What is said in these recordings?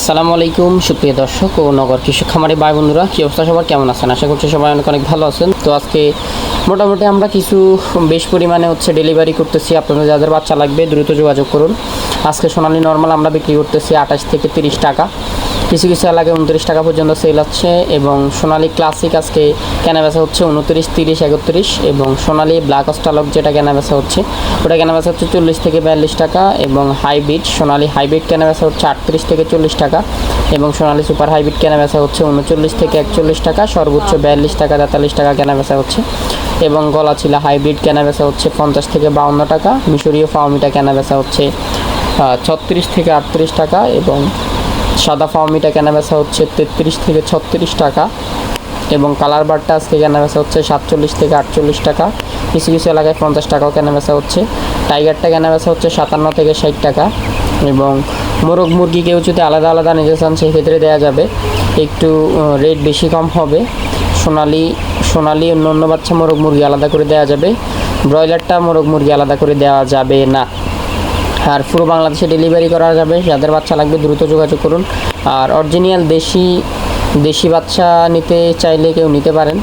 আসসালামু আলাইকুম, সুপ্রিয় দর্শক ও নগর কৃষক খামারি ভাই বন্ধুরা, কী অবস্থা সবার? কেমন আছেন? আশা করছি সবাই অনেক অনেক ভালো আছেন। তো আজকে মোটামুটি আমরা কিছু বেশ পরিমাণে হচ্ছে ডেলিভারি করতেছি। আপনাদের যাদের বাচ্চা লাগবে দ্রুত যোগাযোগ করুন। আজকে সোনালি নর্মাল আমরা বিক্রি করতেছি আঠাশ থেকে তিরিশ টাকা। কিছু কিছু এলাকায় উনত্রিশ টাকা পর্যন্ত সেল হচ্ছে এবং সোনালি ক্লাসিক আজকে কেনা বেচা হচ্ছে উনত্রিশ, তিরিশ, একত্রিশ এবং সোনালি ব্ল্যাক অস্টালক যেটা কেনা বেচা হচ্ছে, ওটা কেনা বেচা হচ্ছে চল্লিশ থেকে বিয়াল্লিশ টাকা এবং হাইব্রিড সোনালি হাইব্রিড কেনা বেচা হচ্ছে আটত্রিশ থেকে চল্লিশ টাকা এবং সোনালি সুপার হাইব্রিড কেনা বেচা হচ্ছে উনচল্লিশ থেকে একচল্লিশ টাকা, সর্বোচ্চ বিয়াল্লিশ টাকা, তেতাল্লিশ টাকা কেনা বেচা হচ্ছে এবং গলাচিলা হাইব্রিড কেনা বেচা হচ্ছে পঞ্চাশ থেকে বাউন্ন টাকা, মিশরীয় ফাউমিটা কেনা বেচা হচ্ছে ছত্রিশ থেকে আটত্রিশ টাকা এবং সাদা ফাউমিটা কেনা বেচা হচ্ছে তেত্রিশ থেকে ছত্রিশ টাকা এবং কালার বারটা আজকে কেনা বেচা হচ্ছে সাতচল্লিশ থেকে আটচল্লিশ টাকা। কিছু কিছু এলাকায় পঞ্চাশ টাকাও কেনা বেচা হচ্ছে। টাইগারটা কেনা বেচা হচ্ছে সাতান্ন থেকে ষাট টাকা এবং মোরগ মুরগি কেউ যদি আলাদা আলাদা নিতে চান সেক্ষেত্রে দেওয়া যাবে। একটু রেট বেশি কম হবে। সোনালি সোনালি অন্য অন্য বাচ্চা মোরগ মুরগি আলাদা করে দেওয়া যাবে। ব্রয়লারটা মোরগ মুরগি আলাদা করে দেওয়া যাবে না। আর পুরো বাংলাদেশে ডেলিভারি করা যাবে। যাদের বাচ্চা লাগবে দ্রুত যোগাযোগ করুন। আর অরিজিনাল দেশি দেশি বাচ্চা নিতে চাইলে কেউ নিতে পারেন।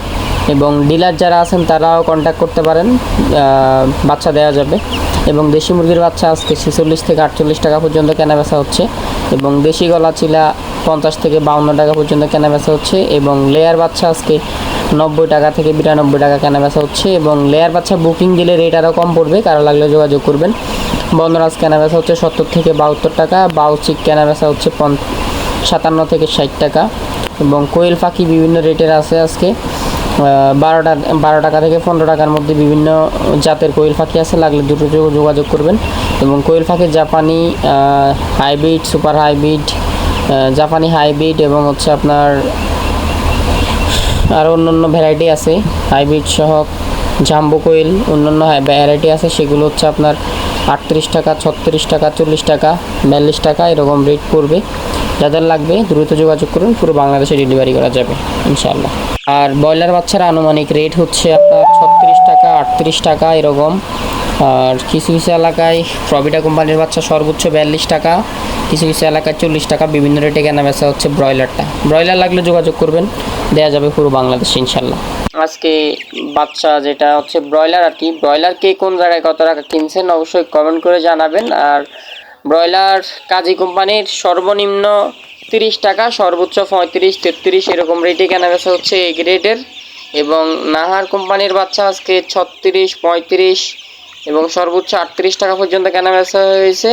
এবং ডিলার যারা আছেন, তারাও কন্ট্যাক্ট করতে পারেন। বাচ্চা দেওয়া যাবে। এবং দেশি মুরগির বাচ্চা আজকে ছেচল্লিশ থেকে আটচল্লিশ টাকা পর্যন্ত কেনা বেচা হচ্ছে। এবং দেশি গলা চিলা পঞ্চাশ থেকে বাউন্ন টাকা পর্যন্ত কেনা বেচা হচ্ছে। এবং লেয়ার বাচ্চা আজকে নব্বই টাকা থেকে বিরানব্বই টাকা কেনা বেচা হচ্ছে এবং লেয়ার বাচ্চা বুকিং দিলে রেট আরও কম পড়বে। কারও লাগলে যোগাযোগ করবেন। বন্দরাজ কেনা বেচা হচ্ছে সত্তর থেকে বাহাত্তর টাকা বাউচিক কেনা বেচা হচ্ছে পন সাতান্ন থেকে ষাট টাকা এবং কোয়েল পাখি বিভিন্ন রেটের আছে আজকে। বারো টাকা বারো টাকা থেকে পনেরো টাকার মধ্যে বিভিন্ন জাতের কোয়েল পাখি আছে, লাগলে দুটো যোগ- যোগাযোগ করবেন। এবং কোয়েল পাখির জাপানি হাইব্রিড সুপার হাইব্রিড জাপানি হাইব্রিড এবং হচ্ছে আপনার অন্য অন্য ভ্যারাইটি আছে। হাইব্রিড সহ জাম্বো কোয়েল অন্যান্য ভ্যারাইটি আছে, সেগুলো হচ্ছে আপনার আটত্রিশ টাকা, ছত্রিশ টাকা, চল্লিশ টাকা, বিয়াল্লিশ টাকা, এরকম রেট পড়বে। যাদের লাগবে দ্রুত যোগাযোগ করুন, পুরো বাংলাদেশে ডেলিভারি করা যাবে, ইনশাআল্লাহ। আর ব্রয়লার বাচ্চারা আনুমানিক রেট হচ্ছে আপনার ছত্রিশ টাকা আটত্রিশ টাকা এরকম। আর কিছু কিছু এলাকায় প্রবিটা কোম্পানির বাচ্চা সর্বোচ্চ বিয়াল্লিশ টাকা, কিছু কিছু এলাকায় চল্লিশ টাকা, বিভিন্ন রেটে কেনা বেচা হচ্ছে ব্রয়লারটা। ব্রয়লার লাগলে যোগাযোগ করবেন দেওয়া যাবে পুরো বাংলাদেশ ইনশাল্লাহ। আজকে বাচ্চা যেটা হচ্ছে ব্রয়লার আর কি, ব্রয়লার কে কোন জায়গায় কত টাকা কিনছেন অবশ্যই কমেন্ট করে জানাবেন। আর ব্রয়লার কাজী কোম্পানির সর্বনিম্ন তিরিশ টাকা, সর্বোচ্চ পঁয়ত্রিশ, তেত্রিশ এরকম রেটে কেনা বেচা হচ্ছে এই গ্রেডের এবং নাহার কোম্পানির বাচ্চা আজকে ছত্রিশ, পঁয়ত্রিশ এবং সর্বোচ্চ আটত্রিশ টাকা পর্যন্ত কেনা বেচা হয়েছে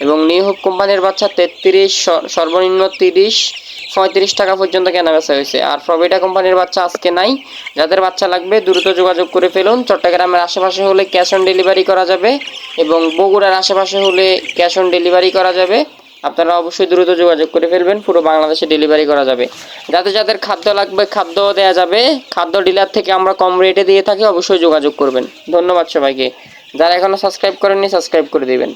এবং নিউ কোম্পানির বাচ্চা তেত্রিশ সর্বনিম্ন তিরিশ, পঁয়ত্রিশ টাকা পর্যন্ত কেনা বেচা হয়েছে। আর প্রবিটা কোম্পানির বাচ্চা আজকে নাই। যাদের বাচ্চা লাগবে দ্রুত যোগাযোগ করে ফেলুন। চট্টগ্রামের আশেপাশে হলে ক্যাশ অন ডেলিভারি করা যাবে এবং বগুড়ার আশেপাশে হলে ক্যাশ অন ডেলিভারি করা যাবে। আপনারা অবশ্যই দ্রুত যোগাযোগ করে ফেলবেন, পুরো বাংলাদেশে ডেলিভারি করা যাবে। যাতে যাদের খাদ্য লাগবে খাদ্য দেওয়া যাবে। খাদ্য ডিলার থেকে আমরা কম রেটে দিয়ে থাকি, অবশ্যই যোগাযোগ করবেন। ধন্যবাদ সবাইকে। যারা এখনও সাবস্ক্রাইব করেননি সাবস্ক্রাইব করে দিবেন।